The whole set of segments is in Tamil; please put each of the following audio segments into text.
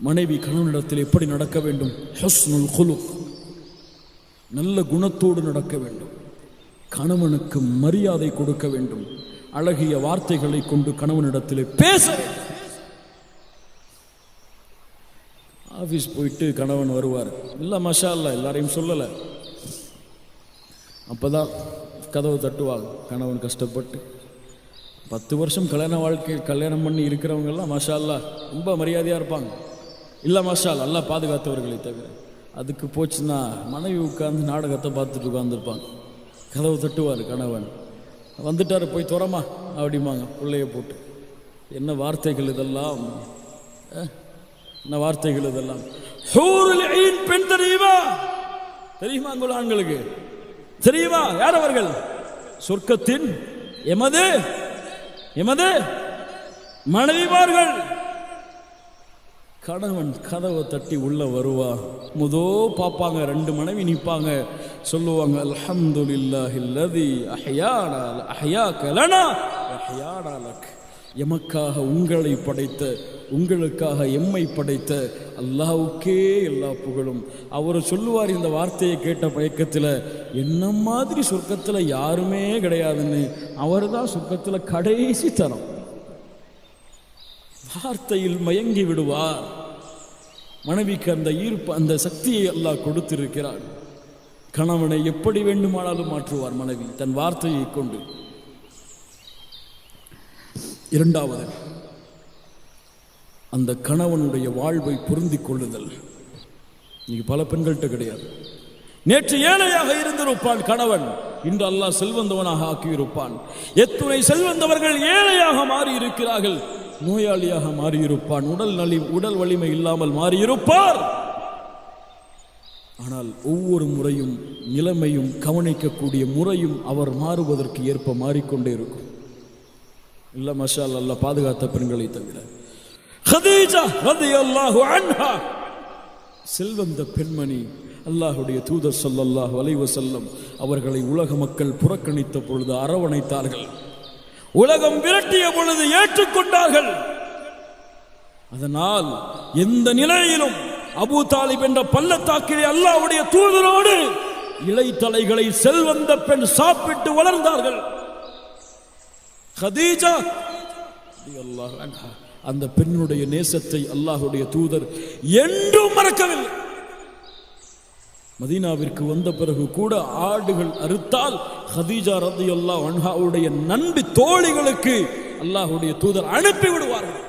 மனைவி கணவனிடத்தில் எப்படி நடக்க வேண்டும்? ஹஸ்னுல் குலுக் நல்ல குணத்தோடு நடக்க வேண்டும். கணவனுக்கு மரியாதை கொடுக்க வேண்டும். அழகிய வார்த்தைகளை கொண்டு கணவனிடத்தில் பேச ஆஃபீஸ் ஆபீஸ் போயிட்டு கணவன் வருவார். இல்லை மஷா இல்லை எல்லாரையும் சொல்லலை. அப்பதான் கதவு தட்டுவாங்க. கணவன் கஷ்டப்பட்டு. பத்து வருஷம் கல்யாண வாழ்க்கை கல்யாணம் பண்ணி இருக்கிறவங்க எல்லாம் மஷா அல்லா ரொம்ப மரியாதையாக இருப்பாங்க. இல்லை மாஷால் நல்லா பாதுகாத்தவர்களை தவிர. அதுக்கு போச்சுன்னா மனைவி உட்காந்து நாடகத்தை பார்த்துட்டு உட்காந்துருப்பாங்க கதவு தட்டுவார் கணவன். வந்துட்டார் போய் துறமா அப்படிம்பாங்க பிள்ளைய போட்டு. என்ன வார்த்தைகள் இதெல்லாம்? என்ன வார்த்தைகள் இதெல்லாம்? பெண் தெரியுமா? தெரியுமா அங்குள்ள ஆண்களுக்கு தெரியுமா யார் அவர்கள்? சொர்க்கத்தின் எமது எமது மனைவிமார்கள். கணவன் கதவை தட்டி உள்ள வருவா. முதோ பார்ப்பாங்க ரெண்டு மனைவி நிற்பாங்க. சொல்லுவாங்க அல்ஹம்துலில்லாஹி அல்லதி அஹயாடால் அஹயா கலனா அஹயாடாலக் எமக்காக உங்களை படைத்த உங்களுக்காக எம்மை படைத்த அல்லாவுக்கே எல்லா புகழும். அவர் சொல்லுவார் இந்த வார்த்தையை கேட்ட பயக்கத்தில் என்ன மாதிரி சொர்க்கத்தில் யாருமே கிடையாதுன்னு. அவர் தான் சொர்க்கத்தில் கடைசி தரம். வார்த்தையில் மயங்கி விடுவார். மனைவிக்கு அந்த ஈர்ப்பு அந்த சக்தியை அல்லாஹ் கொடுத்திருக்கிறார். கணவனை எப்படி வேண்டுமானாலும் மாற்றுவார் மனைவி தன் வார்த்தையை கொண்டு. இரண்டாவது அந்த கணவனுடைய வாழ்வை பொருந்திக் கொள்ளுதல். இன்னைக்கு பல பெண்கள்கிட்ட கிடையாது. நேற்று ஏழையாக இருந்திருப்பான் கணவன் இன்று அல்லாஹ் செல்வந்தவனாக ஆக்கியிருப்பான். எத்துணை செல்வந்தவர்கள் ஏழையாக மாறி இருக்கிறார்கள் நோயாளியாக மாறியிருப்பான். உடல் நலி உடல் வலிமை இல்லாமல் மாறியிருப்பார். ஆனால் ஒவ்வொரு முறையும் நிலைமையும் கவனிக்கக்கூடிய முறையும் அவர் மாறுவதற்கு ஏற்ப மாறிக்கொண்டே இருக்கும். இல்ல மஷால் அல்ல பாதுகாத்த பெண்களை தவிர. செல்வந்த பெண்மணி அல்லாஹுடைய தூதர் சொல்லல்லாஹ் அலைஹி வஸல்லம் அவர்களை உலக மக்கள் புறக்கணித்த பொழுது அரவணைத்தார்கள். உலகம் விரட்டிய பொழுது ஏற்றுக்கொண்டார்கள். அதனால் எந்த நிலையிலும் அபூ தாலிப் என்ற பள்ளத்தாக்கிலே அல்லாவுடைய தூதரோடு இலைத்தலைகளை செல்வந்த பெண் சாப்பிட்டு வளர்ந்தார்கள். ஹதீஜா அந்த பெண்ணுடைய நேசத்தை அல்லாஹுடைய தூதர் என்றும் மறக்கவில்லை. மதீனாவிற்கு வந்த பிறகு கூட ஆடுகள் அறுத்தால் ஹதீஜா ரதியல்லாஹு அன்ஹாவுடைய நண்பி தோழிகளுக்கு அல்லாஹ்வுடைய தூதர் அனுப்பி விடுவார்கள்.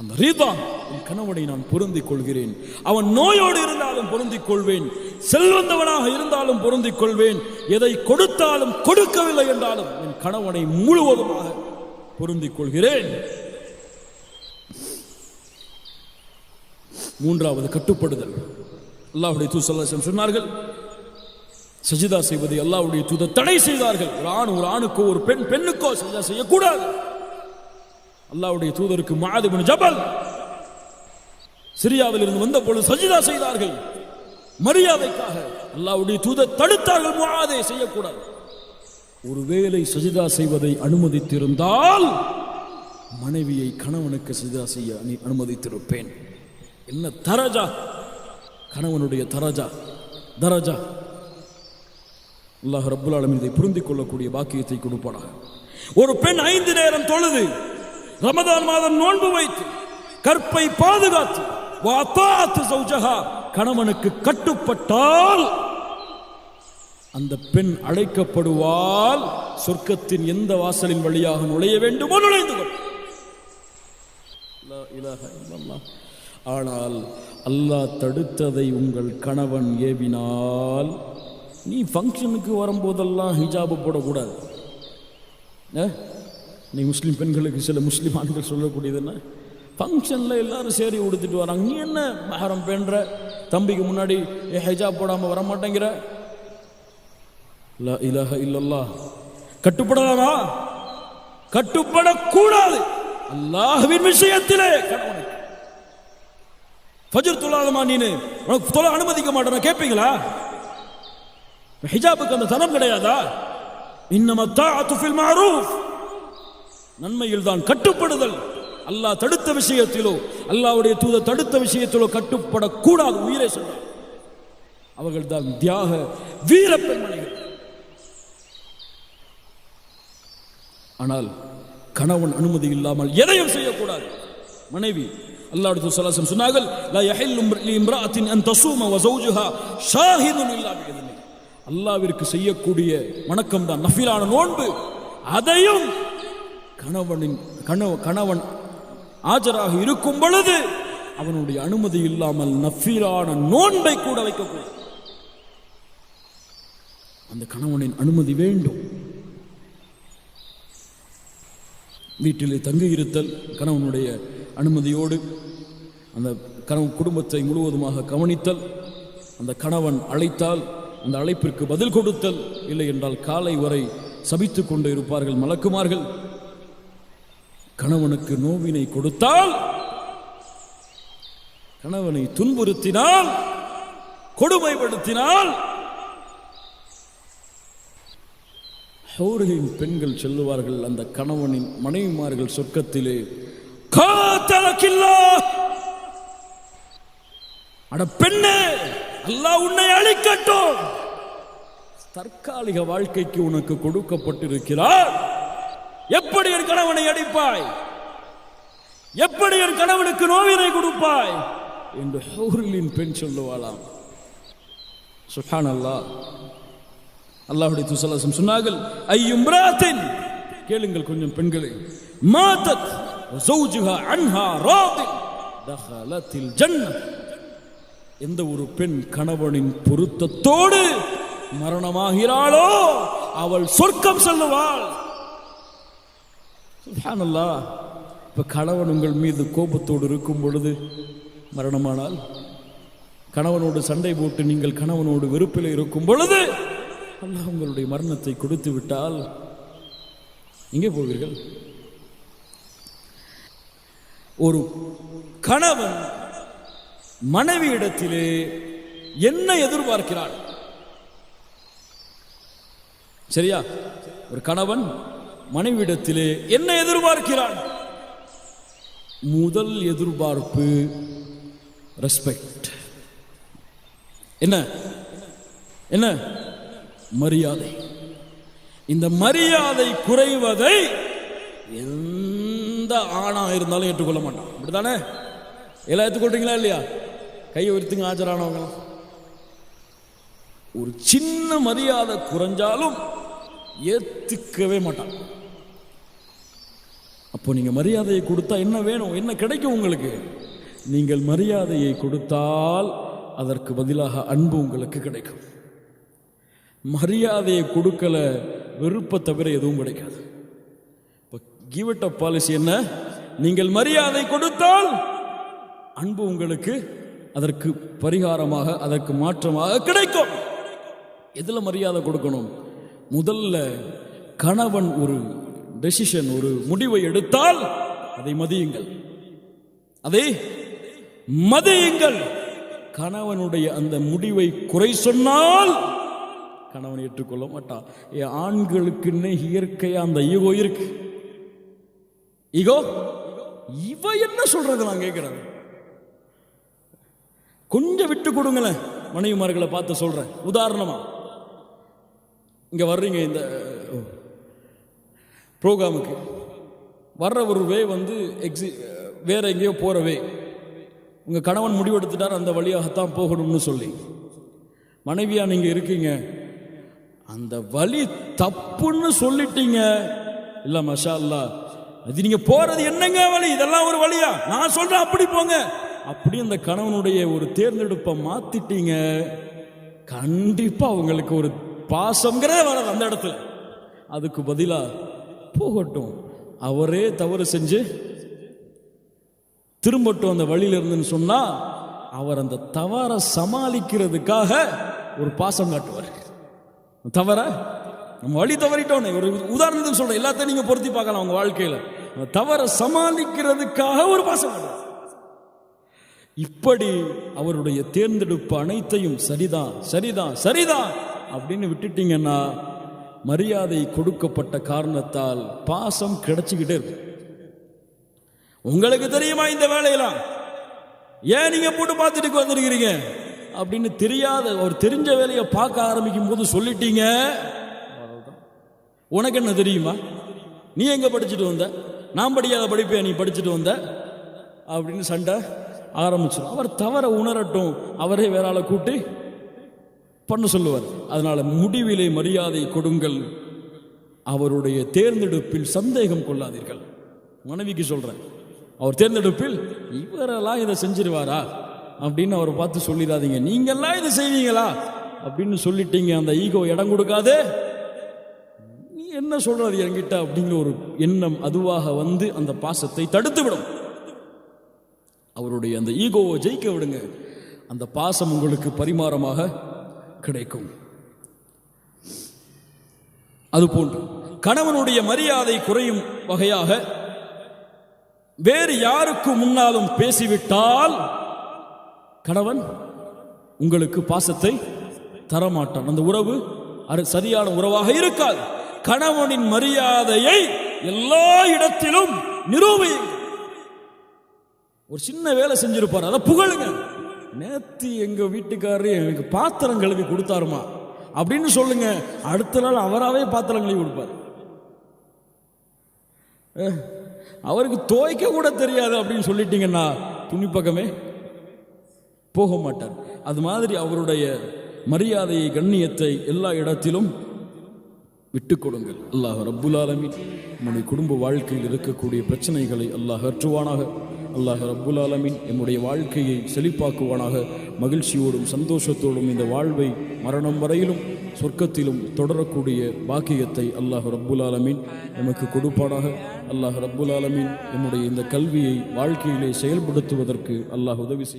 அந்த ரீதா என் கணவனை நான் பொருந்திக் கொள்கிறேன். அவன் நோயோடு இருந்தாலும் பொருந்திக் கொள்வேன். செல்வந்தவனாக இருந்தாலும் பொருந்திக் கொள்வேன். எதை கொடுத்தாலும் கொடுக்கவில்லை என்றாலும் என் கணவனை முழுவதுமாக பொருந்திக் கொள்கிறேன். மூன்றாவது கட்டுப்படுதல். அல்லாஹ்வுடைய தூசல்லம் சொன்னார்கள் சஜிதா செய்வதை அல்லாவுடைய தூத தடை செய்தார்கள். ஒரு ஆண் ஒரு ஆணுக்கோ ஒரு பெண் பெண்ணுக்கோ சஜிதா செய்யக்கூடாது. அல்லாவுடைய தூதருக்கு முஆத் ஜபல் சிரியாவில் இருந்து வந்த பொழுது சஜிதா செய்தார்கள். மரியாதைக்காக அல்லாவுடைய தூதர் தடுத்தார்கள் முஆதை செய்யக்கூடாது. ஒருவேளை சஜிதா செய்வதை அனுமதித்திருந்தால் மனைவியை கணவனுக்கு சஜிதா செய்ய அனுமதித்திருப்பேன். என்ன தரஜா? கணவனுடைய தரஜா தரஜா. அல்லாஹ் ரப்புல் இதை புரிந்து கொள்ளக்கூடிய பாக்கியத்தை கொடுப்பானாக ஒரு பெண் ஐந்து நேரம் தொழுது ரமதான் மாதம் நோன்பு வைத்து கற்பை பாதுகாத்து வாத்தாத்து சௌஜஹா கணவனுக்கு கட்டுப்பட்டால் அந்த பெண் அழைக்கப்படுவால் சொர்க்கத்தின் எந்த வாசலின் வழியாக நுழைய வேண்டுமோ? நுழைந்து கொள். ஆனால் அல்லாஹ் தடுத்ததை உங்கள் கணவன் ஏவினால். நீ ஃபங்க்ஷனுக்கு வரும்போதெல்லாம் ஹிஜாபு போடக்கூடாது. ஏ? நீ முஸ்லீம் பெண்களுக்கு சில முஸ்லீம் ஆண்கள் சொல்லக்கூடியது என்ன? ஃபங்க்ஷனில் எல்லாரும் சேரி உடுத்துட்டு வராங்க. நீ என்ன மகரம் பெண்ற? தம்பிக்கு முன்னாடி ஏ ஹிஜாப் போடாமல் வர மாட்டேங்கிற லா இலாஹ இல்லல்லா கட்டுப்படலாமா? கட்டுப்படக்கூடாது. அல்லாஹ்வின் விஷயத்திலே கணவனுக்கு. ஃபஜர் தொழாதமா நீனு. உனக்கு தொழ அனுமதிக்க மாட்டேன் கேட்பீங்களா ஹிஜாபுக்கு அந்த தனம் கிடையாதா? இன்னமத்தா தாஅத்து ஃபில் நன்மையில் தான் கட்டுப்படுதல். அல்லாஹ் தடுத்த விஷயத்திலோ அல்லாவுடைய தூத தடுத்த விஷயத்திலோ கட்டுப்படக்கூடாது உயிரை சொன்னார். அவர்கள் தான் தியாக வீர பெண்மணிகள். ஆனால் கணவன் அனுமதி இல்லாமல் எதையும் செய்யக்கூடாது. மனைவி அல்லாஹ் சுல்லாசம் சொன்னார்கள் லா யஹில்லும் இம்ராத்தின் அன் தசூம வ ஜௌஜுஹா ஷாஹிதுன் இல்லா பிஇذن செய்யக்கூடிய வணக்கம் தான் நஃபிலான நோன்பு. அதையும் கணவனின் கணவ கணவன் ஆஜராக இருக்கும் பொழுது அவனுடைய அனுமதி இல்லாமல் நஃபீலான நோன்பை கூட வைக்கக்கூடாது. அந்த கணவனின் அனுமதி வேண்டும். வீட்டிலே தங்கியிருத்தல் கணவனுடைய அனுமதியோடு அந்த கணவன் குடும்பத்தை முழுவதுமாக கவனித்தல் அந்த கணவன் அழைத்தால் அந்த அழைப்பிற்கு பதில் கொடுத்தல் இல்லை என்றால் காலை வரை சபித்து கொண்டு இருப்பார்கள் மலக்குமார்கள். கணவனுக்கு நோவினை கொடுத்தால் கணவனை துன்புறுத்தினால் கொடுமைப்படுத்தினால் ஹௌரின் பெண்கள் செல்லுவார்கள். அந்த கணவனின் மனைவிமார்கள் சொர்க்கத்திலே காத்தலக்கில்லா. அட பெண்ணே அல்லாஹ் உன்னை அழிக்கட்டும். தற்காலிக வாழ்க்கைக்கு உனக்கு கொடுக்கப்பட்டிருக்கிறார். எப்படி என் கணவனை அடிப்பாய்? எப்படி என் கணவனுக்கு நோவினை கொடுப்பாய்? என்று ஹௌரிலின் பெண் சொல்லுவாளாம். சுஹான் அல்லாஹ் அல்லாஹுடைய துசலாசம் சொன்னார்கள் ஐயும் கேளுங்கள் கொஞ்சம் பெண்களை. மாத்தத் زوجها عنها راض دخلت الجنة எந்த ஒரு பெண் கணவனின் பொருத்தத்தோடு மரணமாகிறாளோ அவள் சொர்க்கம் செல்லுவாள் சுப்ஹானல்லாஹ் இப்ப கணவன் உங்கள் மீது கோபத்தோடு இருக்கும் பொழுது மரணமானால் கணவனோடு சண்டை போட்டு நீங்கள் கணவனோடு வெறுப்பில் இருக்கும் பொழுது அல்லாஹ் உங்களுடைய மரணத்தை கொடுத்து விட்டால் எங்கே போவீர்கள் ஒரு கணவன் மனைவியிடத்திலே என்ன எதிர்பார்க்கிறாள் சரியா? ஒரு கணவன் மனைவியிடத்திலே என்ன எதிர்பார்க்கிறான் முதல் எதிர்பார்ப்பு ரெஸ்பெக்ட் என்ன? என்ன? மரியாதை. இந்த மரியாதை குறைவதை எந்த ஆணா இருந்தாலும் ஏற்றுக்கொள்ள மாட்டான். அப்படிதானே எல்லாம் ஏற்றுக்கொள்றீங்களா இல்லையா? கையை உயர்த்துங்க ஆஜரானவங்க. ஒரு சின்ன மரியாதை குறைஞ்சாலும் ஏத்துக்கவே மாட்டான். அப்போ நீங்க மரியாதையை கொடுத்தா என்ன வேணும்? என்ன கிடைக்கும் உங்களுக்கு? நீங்கள் மரியாதையை கொடுத்தால் அதற்கு பதிலாக அன்பு உங்களுக்கு கிடைக்கும். மரியாதையை கொடுக்கல வெறுப்பை தவிர எதுவும் கிடைக்காது. கிவ் இட் அப் பாலிசி என்ன? நீங்கள் மரியாதை கொடுத்தால் அன்பு உங்களுக்கு அதற்கு பரிகாரமாக அதற்கு மாற்றமாக கிடைக்கும். எதில் மரியாதை கொடுக்கணும்? முதல்ல கணவன் ஒரு டெசிஷன் ஒரு முடிவை எடுத்தால் அதை மதியுங்கள். அதை மதியுங்கள். கணவனுடைய அந்த முடிவை குறை சொன்னால் கணவன் ஏற்றுக்கொள்ள மாட்டான். ஏ ஆண்களுக்குன்னு இயற்கையாக அந்த ஈகோ இருக்கு. ஈகோ இவ என்ன சொல்றது நான் கேட்கிறேன். கொஞ்சம் விட்டு கொடுங்களேன் மனைவிமார்களை பார்த்து சொல்றேன். உதாரணமா இங்க வர்றீங்க இந்த ப்ரோக்ராமுக்கு. வர்ற ஒரு வே வந்து எக்ஸி வேற எங்கேயோ போற வே. உங்க கணவன் முடிவெடுத்துட்டார் அந்த வழியாகத்தான் போகணும்னு சொல்லி. மனைவியா நீங்க இருக்கீங்க. அந்த வழி தப்புன்னு சொல்லிட்டீங்க. இல்ல மஷா அல்லா அது நீங்க போறது என்னங்க வழி? இதெல்லாம் ஒரு வழியா? நான் சொல்றேன் அப்படி போங்க. அப்படி அந்த கணவனுடைய ஒரு தேர்ந்தெடுப்பை மாத்திட்டீங்க. கண்டிப்பா அவங்களுக்கு ஒரு பாசம்ங்கிறதே வராது அந்த இடத்துல. அதுக்கு பதிலா போகட்டும். அவரே தவறு செஞ்சு திரும்பட்டும் அந்த வழியில இருந்துன்னு சொன்னா அவர் அந்த தவறை சமாளிக்கிறதுக்காக ஒரு பாசம் காட்டுவார். தவற? நம்ம வழி தவறிட்டோன்னு ஒரு உதாரணத்துக்கு சொல்கிறேன் எல்லாத்தையும் நீங்கள் பொருத்தி பார்க்கலாம் உங்கள் வாழ்க்கையில. தவறை சமாளிக்கிறதுக்காக ஒரு பாசம் இப்படி அவருடைய தேர்ந்தெடுப்பு அனைத்தையும் சரிதான் சரிதான் சரிதான் அப்படின்னு விட்டுட்டீங்கன்னா மரியாதை கொடுக்கப்பட்ட காரணத்தால் பாசம் கிடைச்சிக்கிட்டே இருக்கு உங்களுக்கு தெரியுமா இந்த வேலையெல்லாம்? ஏன் நீங்க போட்டு பார்த்துட்டு வந்திருக்கிறீங்க? அப்படின்னு தெரியாத ஒரு தெரிஞ்ச வேலையை பார்க்க ஆரம்பிக்கும் போது சொல்லிட்டீங்க. உனக்கு என்ன தெரியுமா? நீ எங்கே படிச்சுட்டு வந்த? நான் படிக்காத படிப்பே நீ படிச்சுட்டு வந்த? அப்படின்னு சண்டை ஆரம்பிச்சிடும் அவர் தவற உணரட்டும். அவரே வேற ஆளை கூட்டி பண்ண சொல்லுவார். அதனால் முடிவிலே மரியாதை கொடுங்கள். அவருடைய தேர்ந்தெடுப்பில் சந்தேகம் கொள்ளாதீர்கள். மனைவிக்கு சொல்கிறேன் அவர் தேர்ந்தெடுப்பில் இவரெல்லாம் இதை செஞ்சிருவாரா? அப்படின்னு அவரை பார்த்து சொல்லிடாதீங்க. நீங்கள்லாம் இதை செய்வீங்களா? அப்படின்னு சொல்லிட்டீங்க. அந்த ஈகோ இடம் கொடுக்காதே. என்ன சொல்றது என்கிட்ட அப்படிங்கிற ஒரு எண்ணம் அதுவாக வந்து அந்த பாசத்தை தடுத்து விடும் அவருடைய அந்த ஈகோவை ஜெயிக்க விடுங்க. அந்த பாசம் உங்களுக்கு பரிமாறமாக கிடைக்கும். அதுபோன்று கணவனுடைய மரியாதை குறையும் வகையாக வேறு யாருக்கு முன்னாலும் பேசிவிட்டால் கணவன் உங்களுக்கு பாசத்தை தரமாட்டான். அந்த உறவு அது சரியான உறவாக இருக்காது. கணவனின் மரியாதையை எல்லா இடத்திலும் நிரூபியுங்க ஒரு சின்ன வேலை செஞ்சிருப்பார். அதை புகழுங்க. நேத்து எங்க வீட்டுக்காரரு எனக்கு பாத்திரம் கழுவி கொடுத்தாருமா அப்படின்னு சொல்லுங்க. அடுத்த நாள் அவராகவே பாத்திரம் கழுவி கொடுப்பார். அவருக்கு துவைக்க கூட தெரியாது அப்படின்னு சொல்லிட்டீங்கன்னா துணி பக்கமே போக மாட்டார். அது மாதிரி அவருடைய மரியாதையை கண்ணியத்தை எல்லா இடத்திலும் விட்டு கொடுங்கள் அல்லாஹ் ரப்புல் ஆலமீன். நம்முடைய குடும்ப வாழ்க்கையில் இருக்கக்கூடிய பிரச்சனைகளை அல்லாஹ் அற்றுவானாக அல்லாஹ் ரப்புல் ஆலமீன் என்னுடைய வாழ்க்கையை செழிப்பாக்குவானாக. மகிழ்ச்சியோடும் சந்தோஷத்தோடும் இந்த வாழ்வை மரணம் வரையிலும் சொர்க்கத்திலும் தொடரக்கூடிய பாக்கியத்தை அல்லாஹ் ரப்புல் ஆலமீன் எமக்கு கொடுப்பானாக. அல்லாஹ் ரப்புல் ஆலமீன் என்னுடைய இந்த கல்வியை வாழ்க்கையிலே செயல்படுத்துவதற்கு அல்லாஹ் உதவி செய்